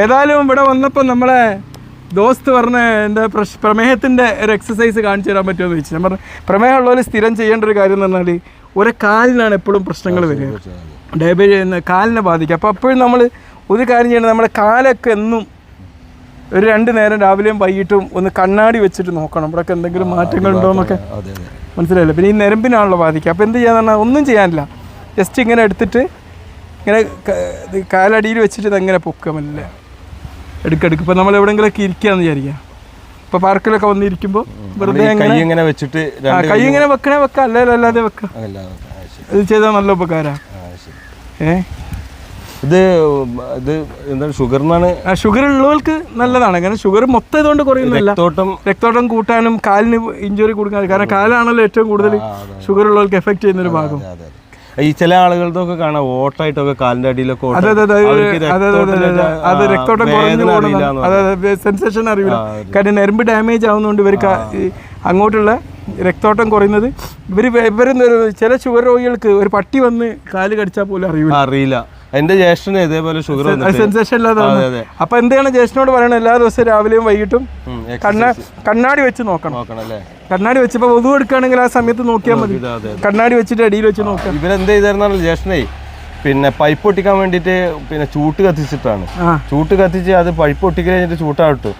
ഏതായാലും ഇവിടെ വന്നപ്പോൾ നമ്മളെ ദോസ്ത് പറഞ്ഞ എന്റെ പ്രശ് പ്രമേഹത്തിന്റെ ഒരു എക്സസൈസ് കാണിച്ചു തരാൻ പറ്റുമോ എന്ന് ചോദിച്ചു. ഞാൻ പറഞ്ഞു പ്രമേഹമുള്ളവർ സ്ഥിരം ചെയ്യേണ്ട ഒരു കാര്യം എന്ന് പറഞ്ഞാൽ ഒരു കാലിനാണ് എപ്പോഴും പ്രശ്നങ്ങൾ വരിക. ഡയബറ്റീസ് കാലിനെ ബാധിക്കുക അപ്പോൾ അപ്പോഴും നമ്മൾ ഒരു കാര്യം ചെയ്യണം. നമ്മുടെ കാലൊക്കെ എന്നും ഒരു രണ്ട് നേരം രാവിലെയും വൈകിട്ടും ഒന്ന് കണ്ണാടി വെച്ചിട്ട് നോക്കണം. ഇവിടെയൊക്കെ എന്തെങ്കിലും മാറ്റങ്ങൾ ഉണ്ടോ എന്നൊക്കെ മനസ്സിലായില്ല? പിന്നെ ഈ നിരമ്പിനാണല്ലോ ബാധിക്കുക. അപ്പോൾ എന്ത് ചെയ്യാന്ന് പറഞ്ഞാൽ ഒന്നും ചെയ്യാനില്ല. ജസ്റ്റ് ഇങ്ങനെ എടുത്തിട്ട് ഇങ്ങനെ കാലടിയിൽ വെച്ചിട്ട് ഇതങ്ങനെ പൊക്കുക മെല്ലെ. എടുക്കെടുക്കും ഇപ്പൊ നമ്മൾ എവിടെയെങ്കിലുമൊക്കെ ഇരിക്കുകയെന്ന് വിചാരിക്കുക ഇപ്പൊ പാർക്കിലൊക്കെ വന്നിരിക്കുമ്പോൾ വെറുതെ ഇങ്ങനെ വെച്ചിട്ട് കൈ ഇങ്ങനെ വെക്കണേ വെക്കാം അല്ലേ അല്ലാതെ വെക്കാം. ഇത് ചെയ്താൽ നല്ല ഉപകാരമാണ് ആ, ഏ? ഇത് ഇത് എന്താണ് ഷുഗറിനാണ്? ഷുഗർ ഉള്ളവർക്ക് നല്ലതാണ്. കാരണം ഷുഗർ മൊത്തം ഇതുകൊണ്ട് കുറയുന്നില്ല. രക്തോട്ടം രക്തോട്ടം കൂട്ടാനും കാലിന് ഇഞ്ചുറി കൊടുക്കാനും കാരണം കാലാണല്ലോ ഏറ്റവും കൂടുതൽ ഷുഗർ ഉള്ളവർക്ക് എഫക്ട് ചെയ്യുന്ന ഒരു ഭാഗം. ഈ ചില ആളുകൾക്കൊക്കെ കാണാം ഓട്ടായിട്ടൊക്കെ കാലിന്റെ അടിയിലൊക്കെ. അതെ രക്തോട്ടം കുറഞ്ഞു സെൻസേഷൻ അറിയില്ല. കാരണം നെരമ്പ് ഡാമേജ് ആവുന്നതുകൊണ്ട് ഇവർക്ക് അങ്ങോട്ടുള്ള രക്തോട്ടം കുറയുന്നത് ഇവർ ഇവർ ചില ഷുഗർ രോഗികൾക്ക് ഒരു പട്ടി വന്ന് കാൽ കടിച്ചാൽ പോലും അറിയില്ല. അറിയില്ല. എന്റെ ജ്യേഷ്ഠന് ഇതേപോലെ ഷുഗർ സെൻസേഷൻ ഇല്ലാതെ അപ്പൊ എന്താണ് ജ്യേഷ്ഠനോട് പറയണത്? എല്ലാ ദിവസവും രാവിലെയും വൈകിട്ടും കണ്ണ കണ്ണാടി വെച്ച് നോക്കണം. കണ്ണാടി വെച്ച് വധു എടുക്കുകയാണെങ്കിൽ ആ സമയത്ത് നോക്കിയാൽ മതി. കണ്ണാടി വെച്ചിട്ട് അടിയിൽ വെച്ച് നോക്കാം. ഇവരെന്ത് ചെയ്തായിരുന്നാലും ജ്യേഷ്ഠനെ പിന്നെ പൈപ്പ് ഒട്ടിക്കാൻ വേണ്ടിയിട്ട് പിന്നെ ചൂട്ട് കത്തിച്ചിട്ടാണ്. ചൂട്ട് കത്തിച്ച് അത് പൈപ്പ് ഒട്ടിക്കൽ കഴിഞ്ഞിട്ട്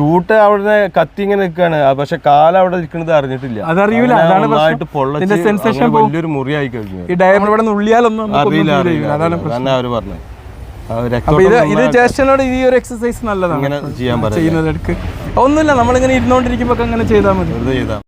ചൂട്ട് അവിടെ കത്തി ഇങ്ങനെ നിൽക്കാണ് പക്ഷെ കാല അവിടെ നിൽക്കുന്നത് അറിഞ്ഞിട്ടില്ല. അതറിയൂല, അതാണ് പ്രശ്നം. അങ്ങനെ വലിയൊരു മുറിയായി കഴിഞ്ഞു. ഈ ഡയമണ്ട് ഇവിടെ ഉള്ളിയാലൊന്നും അറിയില്ല അതാണ്. തന്നെ അവർ പറഞ്ഞത്. ഇത് ജ്യേഷ്ഠനോട് ഈ ഒരു എക്സസൈസ് നല്ലതാണ്. ചെയ്യാൻ ചെയ്യുന്നത് ഒന്നുമില്ല നമ്മളിങ്ങനെ ഇരുന്നോണ്ടിരിക്കുമ്പോ അങ്ങനെ ചെയ്താൽ മതി. വെറുതെ ചെയ്താ